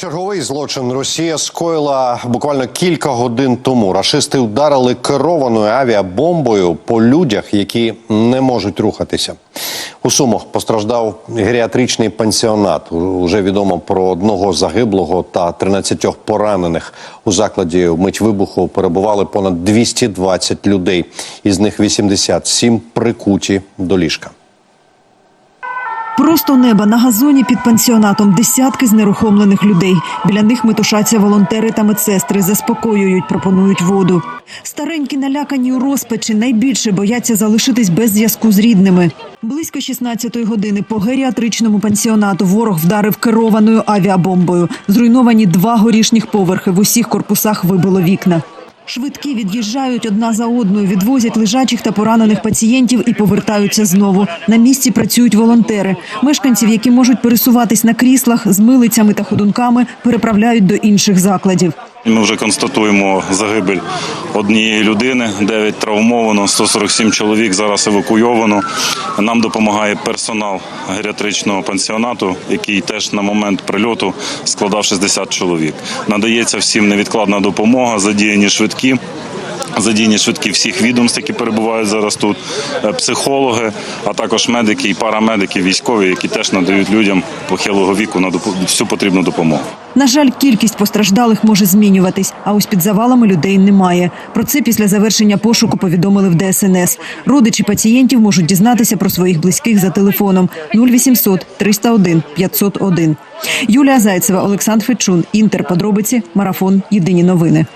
Черговий злочин Росія скоїла буквально кілька годин тому. Рашисти вдарили керованою авіабомбою по людях, які не можуть рухатися. У Сумах постраждав геріатричний пансіонат. Уже відомо про одного загиблого та 13 поранених. У закладі мить вибуху перебували понад 220 людей. Із них 87 прикуті до ліжка. Просто неба на газоні під пансіонатом десятки знерухомлених людей. Біля них метушаться волонтери та медсестри, заспокоюють, пропонують воду. Старенькі налякані у розпачі найбільше бояться залишитись без зв'язку з рідними. Близько 16-ї години по геріатричному пансіонату ворог вдарив керованою авіабомбою. Зруйновані два горішніх поверхи. В усіх корпусах вибило вікна. Швидкі від'їжджають одна за одною, відвозять лежачих та поранених пацієнтів і повертаються знову. На місці працюють волонтери. Мешканців, які можуть пересуватись на кріслах з милицями та ходунками, переправляють до інших закладів. Ми вже констатуємо загибель однієї людини, 9 травмовано, 147 чоловік зараз евакуйовано. Нам допомагає персонал геріатричного пансіонату, який теж на момент прильоту складав 60 чоловік. Надається всім невідкладна допомога, задіяні швидкі. Задіяні швидкі всіх відомств, які перебувають зараз тут, е, психологи, а також медики і парамедики, військові, які теж надають людям похилого віку на всю потрібну допомогу. На жаль, кількість постраждалих може змінюватись, а ось під завалами людей немає. Про це після завершення пошуку повідомили в ДСНС. Родичі пацієнтів можуть дізнатися про своїх близьких за телефоном 0800 301 501. Юлія Зайцева, Олександр Фечун, Інтер. Подробиці. Марафон. Єдині новини.